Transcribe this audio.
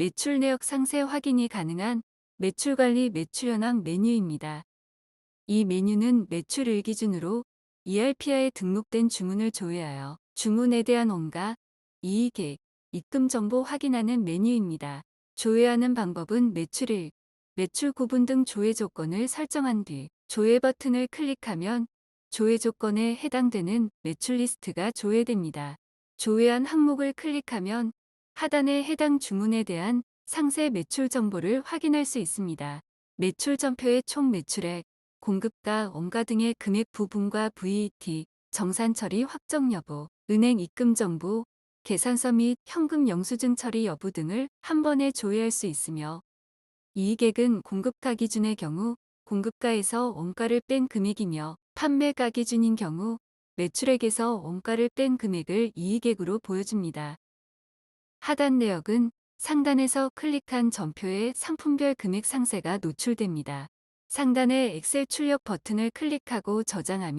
매출 내역 상세 확인이 가능한 매출관리 매출 현황 메뉴입니다. 이 메뉴는 매출을 기준으로 ERPR에 등록된 주문을 조회하여 주문에 대한 원가, 이익액, 입금 정보 확인하는 메뉴입니다. 조회하는 방법은 매출일, 매출 구분 등 조회 조건을 설정한 뒤 조회 버튼을 클릭하면 조회 조건에 해당되는 매출 리스트가 조회됩니다. 조회한 항목을 클릭하면 하단에 해당 주문에 대한 상세 매출 정보를 확인할 수 있습니다. 매출 전표의 총 매출액, 공급가, 원가 등의 금액 부분과 VAT, 정산 처리 확정 여부, 은행 입금 정보, 계산서 및 현금 영수증 처리 여부 등을 한 번에 조회할 수 있으며 이익액은 공급가 기준의 경우 공급가에서 원가를 뺀 금액이며 판매가 기준인 경우 매출액에서 원가를 뺀 금액을 이익액으로 보여줍니다. 하단 내역은 상단에서 클릭한 전표의 상품별 금액 상세가 노출됩니다. 상단의 엑셀 출력 버튼을 클릭하고 저장하면